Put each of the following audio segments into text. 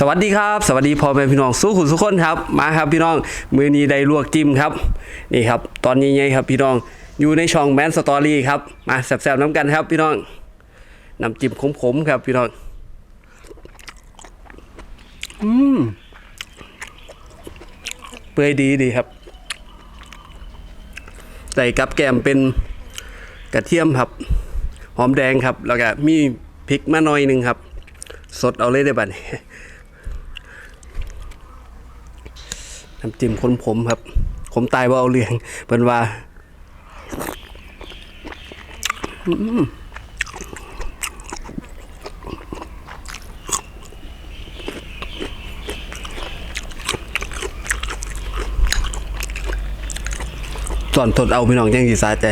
สวัสดีครับ สวัสดีพ่อแม่พี่น้องสู้ขุนสุขคนครับมาครับพี่น้องมือนี้ได้ลวกจิ้มครับนี่ครับ ตอนนี้ไงครับพี่น้องอยู่ในช่องแมนสตอรี่ครับมาแซ่บๆน้ำกันครับ พี่น้องน้ำจิ้มขมๆครับ พี่น้องอืมเปื่อยดีดีครับ ใส่กับแกมเป็นกระเทียมครับ หอมแดงครับ แล้วก็มีพริกมาหน่อยหนึ่งครับ สดเอาเลยได้บัดนี้ น้ำจิ้มคนผมครับ ผมตายว่าเอาเลียงเป็นว่าอืมสอนทดเอาพี่น้องยังสีสาใจ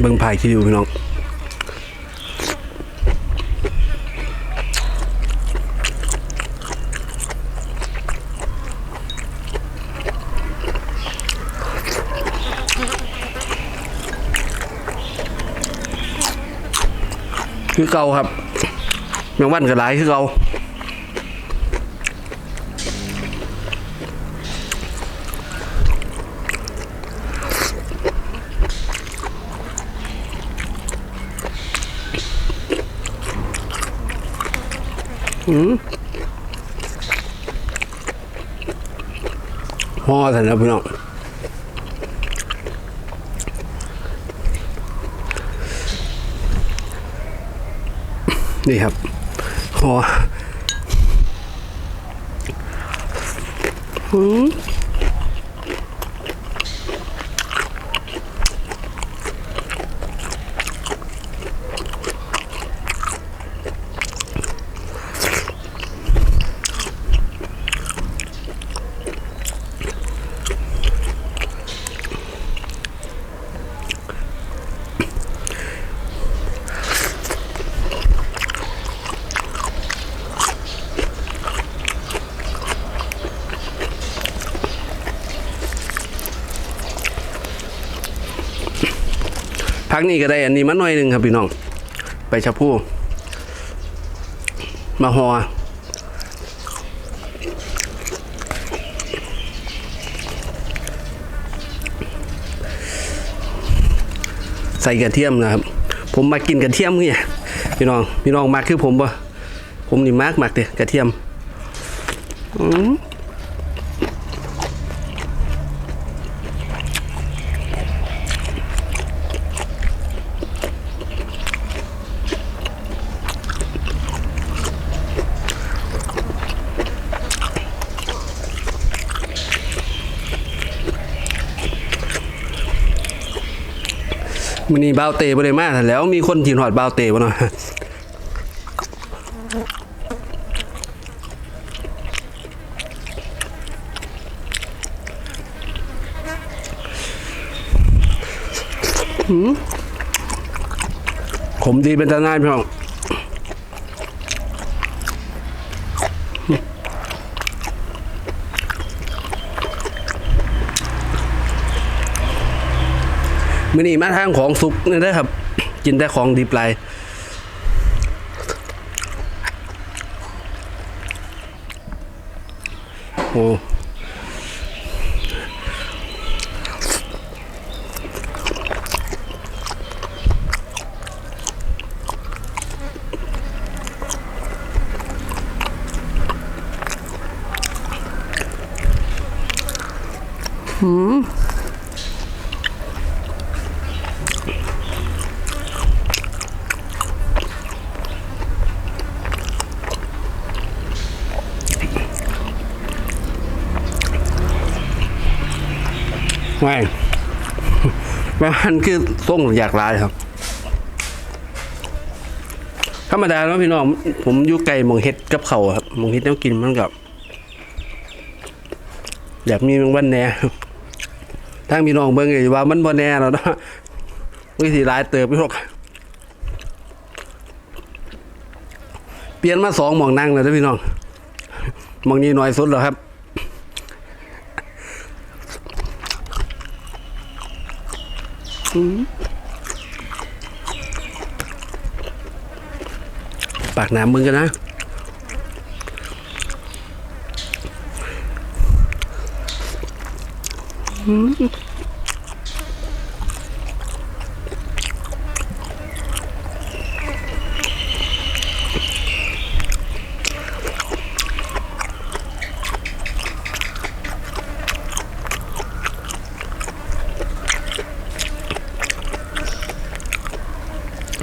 เบิ่งพายคิวพี่น้องคือเก่าครับแมงวันก็หลายคือเก่า ห่อสันนะพี่น้องนี่ครับห่อหืม พักนี้ก็ได้อันนี้มาหน่อยหนึ่งครับพี่น้อง ไปชะพูมาหอใส่กระเทียมนะครับ ผมมากินกระเทียมเนี่ยพี่น้องพี่น้องมากคือผมปะผมนี่มากมากเด้กระเทียมอืม มันนี่บาวเตบ่ได้มาแล้วมีคนถีนหอดบาวเตบ่เนาะหืมขมดีเป็นตาหน้ายพี่น้อง มื่อนี้มาทางของสุกนี่ได้ครับ กินแต่ของดีปลายโอ้ ไม่มันคือส่งอยากลายครับ ธรรมดาแล้วพี่น้อง ผมอยู่ไกลหมองเฮ็ดกับเขาครับหมองเฮ็ดแนวกินมันกับอยากมีแมงวันแหน่ทางพี่น้องเบิ่งเลยว่ามันบ่แน่แล้วเนาะวิธีร้ายเติบพี่พวกเปลี่ยนมาสองหมองนั่งเลยนะพี่น้องหมองนี้น้อยสุดแล้วครับ ปากน้ำมึงกันนะอี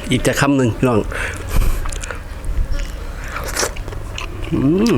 อีกจะคำหนึ่งลอง อืม